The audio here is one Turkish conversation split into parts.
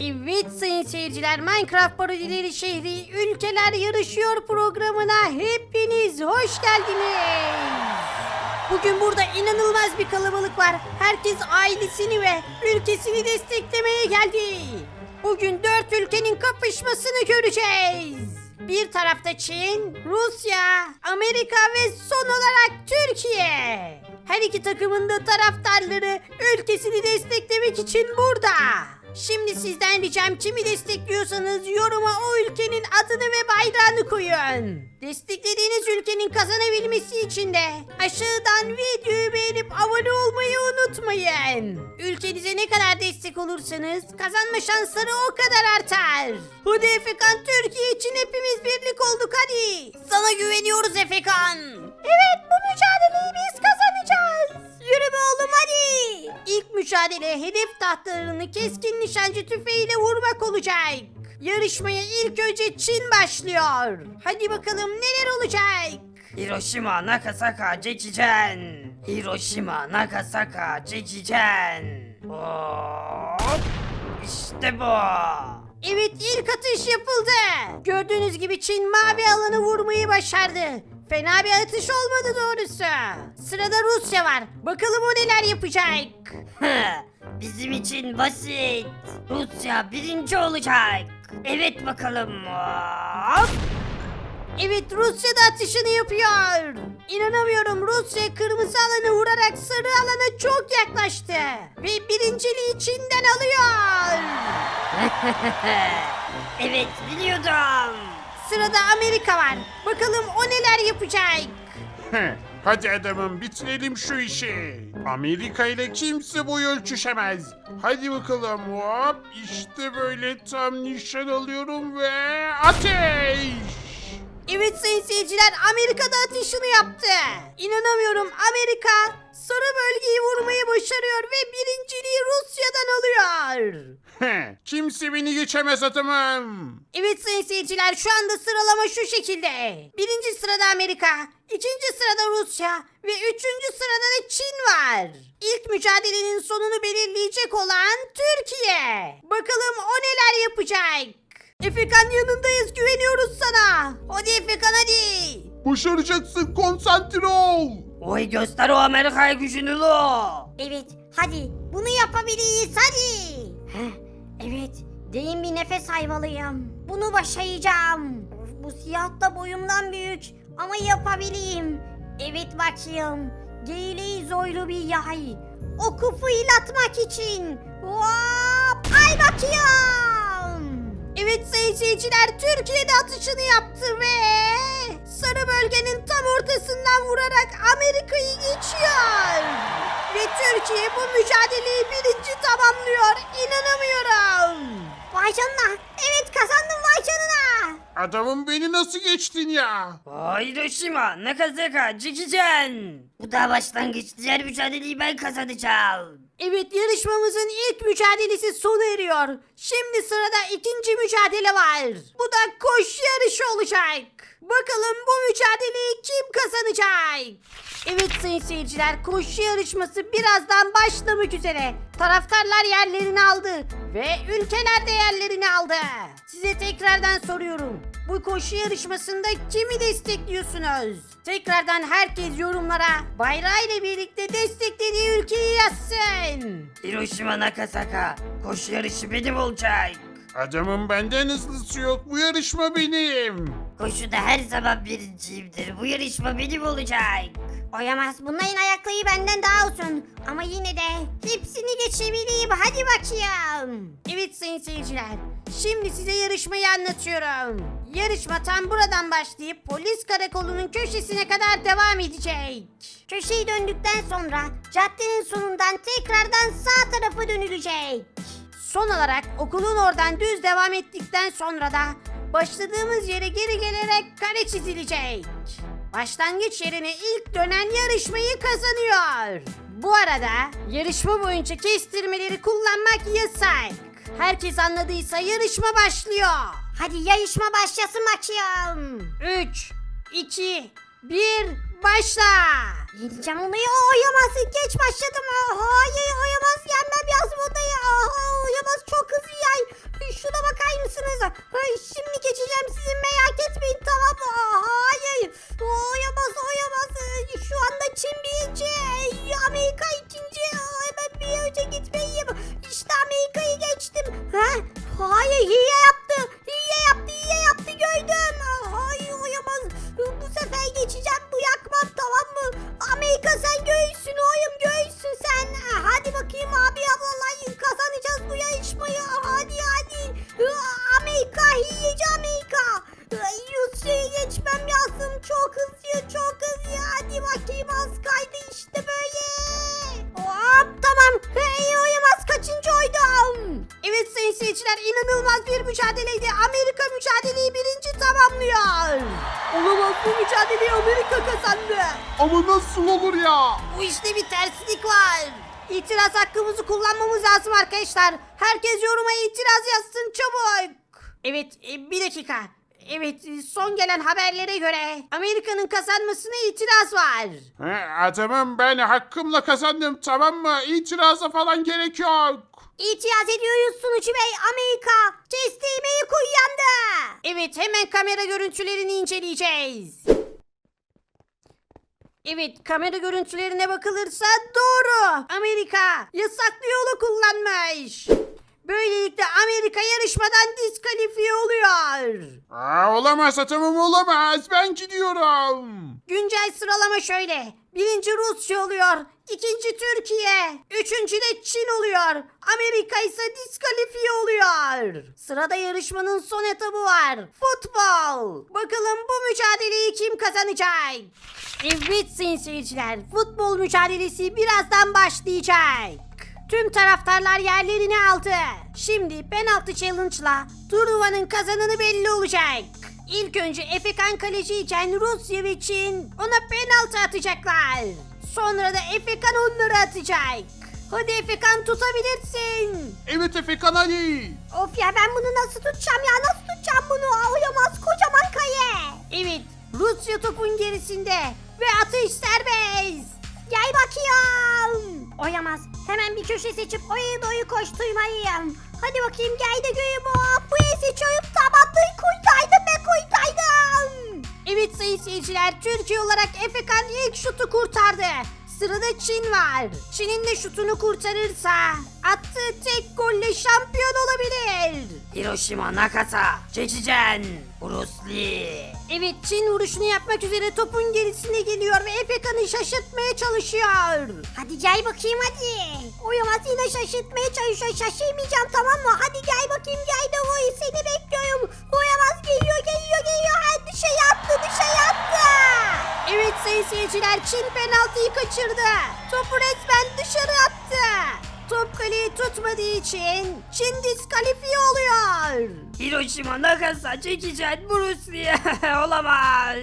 Evet sayın seyirciler Minecraft parodileri şehri ülkeler yarışıyor programına hepiniz hoş geldiniz. Bugün burada inanılmaz bir kalabalık var. Herkes ailesini ve ülkesini desteklemeye geldi. Bugün dört ülkenin kapışmasını göreceğiz. Bir tarafta Çin, Rusya, Amerika ve son olarak Türkiye. Her iki takımın da taraftarları ülkesini desteklemek için burada. Şimdi sizden ricam kimi destekliyorsanız yoruma o ülkenin adını ve bayrağını koyun. Desteklediğiniz ülkenin kazanabilmesi için de aşağıdan videoyu beğenip abone olmayı unutmayın. Ülkenize ne kadar destek olursanız kazanma şansları o kadar artar. Hadi Efekan Türkiye için hepimiz birlik olduk hadi. Sana güveniyoruz Efekan. Evet bu mücadeleyi biz kazanacağız. Mücadele hedef tahtalarını keskin nişancı tüfeğiyle vurmak olacak. Yarışmaya ilk önce Çin başlıyor. Hadi bakalım neler olacak. Hiroshima, Nagasaki, Cekijen. Hiroshima, Nagasaki, Cekijen. Hop. İşte bu. Evet ilk atış yapıldı. Gördüğünüz gibi Çin mavi alanı vurmayı başardı. Fena bir atış olmadı doğrusu. Sırada Rusya var. Bakalım o neler yapacak. Bizim için basit. Rusya birinci olacak. Evet bakalım. Hop. Evet Rusya da atışını yapıyor. İnanamıyorum Rusya kırmızı alanı vurarak sarı alana çok yaklaştı. Ve birinciliği Çin'den alıyor. evet biliyordum. Sırada Amerika var. Bakalım o neler yapacak. Hadi adamım bitirelim şu işi. Amerika ile kimse boy ölçüşemez. Hadi bakalım hop işte böyle tam nişan alıyorum ve ateş. Evet sayın seyirciler Amerika da atışını yaptı. İnanamıyorum Amerika sarı bölgeyi vurmayı başarıyor ve birinciliği Rusya'dan alıyor. Heh, kimse beni geçemez adamım. Evet sayın seyirciler şu anda sıralama şu şekilde. Birinci sırada Amerika, ikinci sırada Rusya ve üçüncü sırada da Çin var. İlk mücadelenin sonunu belirleyecek olan Türkiye. Bakalım o neler yapacak. Efekan yanındayız güveniyoruz sana. Hadi Efekan hadi. Başaracaksın konsantre ol. Oy göster o Amerika'ya gücünü lo. Evet hadi bunu yapabiliriz hadi. Heh, evet derin bir nefes almalıyım. Bunu başaracağım. Of, bu siyah da boyumdan büyük ama yapabileyim. Evet bakayım. Geyleği zoylu bir yay. Oku fırlatmak için. Hop ay bakayım. Evet sayın seyirciler Türkiye'de atışını yaptı ve sarı bölgenin tam ortasından vurarak Amerika'yı geçiyor. Ve Türkiye bu mücadeleyi birinci tamamlıyor. İnanamıyorum. Vay canına. Evet kazandım vay canına. Adamım beni nasıl geçtin ya? Oy Hiroshima, Nagasaki, Cekijen. Bu da başlangıç. Diğer mücadeleyi ben kazanacağım. Evet yarışmamızın ilk mücadelesi sona eriyor. Şimdi sırada ikinci mücadele var. Bu da koşu yarışı olacak. Bakalım bu mücadeleyi kim kazanacak? Evet sayın seyirciler koşu yarışması birazdan başlamak üzere. Taraftarlar yerlerini aldı ve ülkeler de yerlerini aldı. Size tekrardan soruyorum. Bu koşu yarışmasında kimi destekliyorsunuz? Tekrardan herkes yorumlara bayrağıyla birlikte desteklediği ülkeyi yazsın. Hiroshima, Nagasaki. Koşu yarışı benim olacak. Adamım benden hızlısı yok bu yarışma benim. Koşuda her zaman birinciyimdir. Bu yarışma benim olacak. Oyamaz bunların ayakları benden daha uzun. Ama yine de hepsini geçebileyim hadi bakayım. Evet sayın seyirciler. Şimdi size yarışmayı anlatıyorum. Yarışma tam buradan başlayıp polis karakolunun köşesine kadar devam edecek. Köşeyi döndükten sonra caddenin sonundan tekrardan sağ tarafa dönülecek. Son olarak okulun oradan düz devam ettikten sonra da başladığımız yere geri gelerek kare çizilecek. Başlangıç yerine ilk dönen yarışmayı kazanıyor. Bu arada yarışma boyunca kestirmeleri kullanmak yasak. Herkes anladıysa yarışma başlıyor. Hadi yarışma başlasın bakayım. 3, 2, 1, başla. Yeneceğim onu ya oyamazsın geç başladım. Hayır oyamaz yenmem lazım onu ya. Aha, oyamaz çok hızlı yay. Şuna bakar mısınız? Şimdi geçeceğim sizi merak etmeyin tamam mı? Hayır oyamaz oyamaz. Şu anda Çin birinci Amerika Amerika mücadeleyi birinci tamamlıyor. Olamaz bu mücadeleyi Amerika kazandı. Ama nasıl olur ya? Bu işte bir terslik var. İtiraz hakkımızı kullanmamız lazım arkadaşlar. Herkes yoruma itiraz yazsın çabuk. Evet e, bir dakika. Evet e, son gelen haberlere göre Amerika'nın kazanmasına itiraz var. He, adamım ben hakkımla kazandım tamam mı? İtiraza falan gerek yok. İtiraz ediyoruz sunucu bey Amerika. Teslim ilk uyandı. Evet hemen kamera görüntülerini inceleyeceğiz. Evet kamera görüntülerine bakılırsa doğru. Amerika yasaklı yolu kullanmış. Böylelikle Amerika yarışmadan diskalifiye oluyor. Aa, olamaz adamım olamaz. Ben gidiyorum. Güncel sıralama şöyle. Birinci Rusya oluyor. ikinci Türkiye. Üçüncü de Çin oluyor. Amerika ise diskalifiye oluyor. Sırada yarışmanın son etabı var. Futbol. Bakalım bu mücadeleyi kim kazanacak? Evet sayın seyirciler. Futbol mücadelesi birazdan başlayacak. Tüm taraftarlar yerlerini aldı. Şimdi penaltı challenge'la turnuvanın kazananı belli olacak. İlk önce Efekan kaleciyken Rusya ve Çin ona penaltı atacaklar. Sonra da Efekan onları atacak. Hadi Efekan tutabilirsin. Evet Efekan Ali. Of ya ben bunu nasıl tutacağım ya nasıl tutacağım bunu? Oyamaz kocaman kale. Evet Rusya topun gerisinde ve atış serbest. Gel bakayım. Oyamaz. Hemen bir köşe seçip oyu boyu koşturmalıyım. Hadi bakayım gel de göreyim o. Bu seçiyorum tamamdır kurtardım be kurtardım. Evet sayın seyirciler Türkiye olarak Efekan ilk şutu kurtardı. Sırada Çin var. Çin'in de şutunu kurtarırsa attığı tek golle şampiyon olabilir. Hiroshima, Nakata, Çeçicen, Bruce Lee. Evet Çin vuruşunu yapmak üzere topun gerisine geliyor ve Efekan'ı şaşırtmaya çalışıyor. Hadi gel bakayım hadi. Oyamaz yine şaşırtmaya çalışıyor. Şaşırmayacağım tamam mı? Hadi gel bakayım gel de oy seni bekliyorum. Oyamaz geliyor geliyor geliyor. Her dışarı attı dışarı attı. Evet sayın seyirciler Çin penaltıyı kaçırdı. Topu resmen dışarı attı. Top kaleyi tutmadığı için Çin diskalifiye oluyor. Hiroshima, Nagasaki, Çeçicen, Bruce Lee. Olamaz.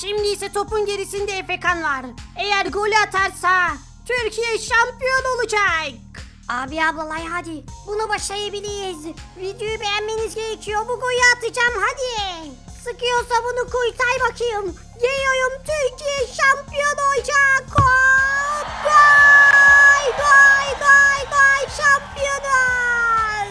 Şimdi ise topun gerisinde Efekan var. Eğer golü atarsa Türkiye şampiyon olacak. Abi ablalay hadi. Bunu başarabiliriz. Videoyu beğenmeniz gerekiyor. Bu golü atacağım hadi. Sıkıyorsa bunu kurtar bakayım. Geliyorum Türkiye şampiyon olacak. Hop! Gol! Gol! Gol! Şampiyonuz!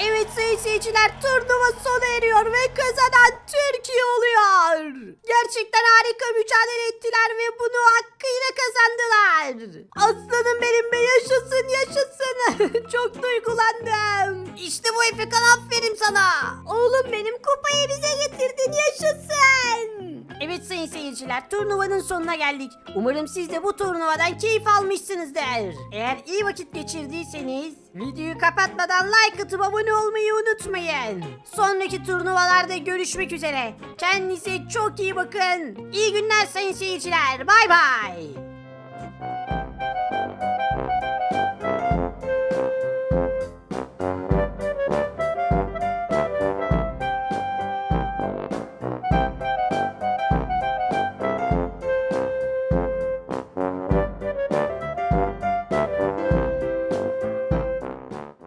Evet sayın seyirciler turnuva sona eriyor ve kazanan Türkiye oluyor. Gerçekten harika mücadele ettiler ve bunu hakkıyla kazandılar. Aslanım benim be yaşasın yaşasın. Çok duygulandım. İşte bu Efekan aferin sana. Oğlum benim kupayı bize getirdin yaşasın. Evet sayın seyirciler turnuvanın sonuna geldik. Umarım siz de bu turnuvadan keyif almışsınızdır. Eğer iyi vakit geçirdiyseniz videoyu kapatmadan like atıp abone olmayı unutmayın. Sonraki turnuvalarda görüşmek üzere. Kendinize çok iyi bakın. İyi günler sayın seyirciler. Bay bay.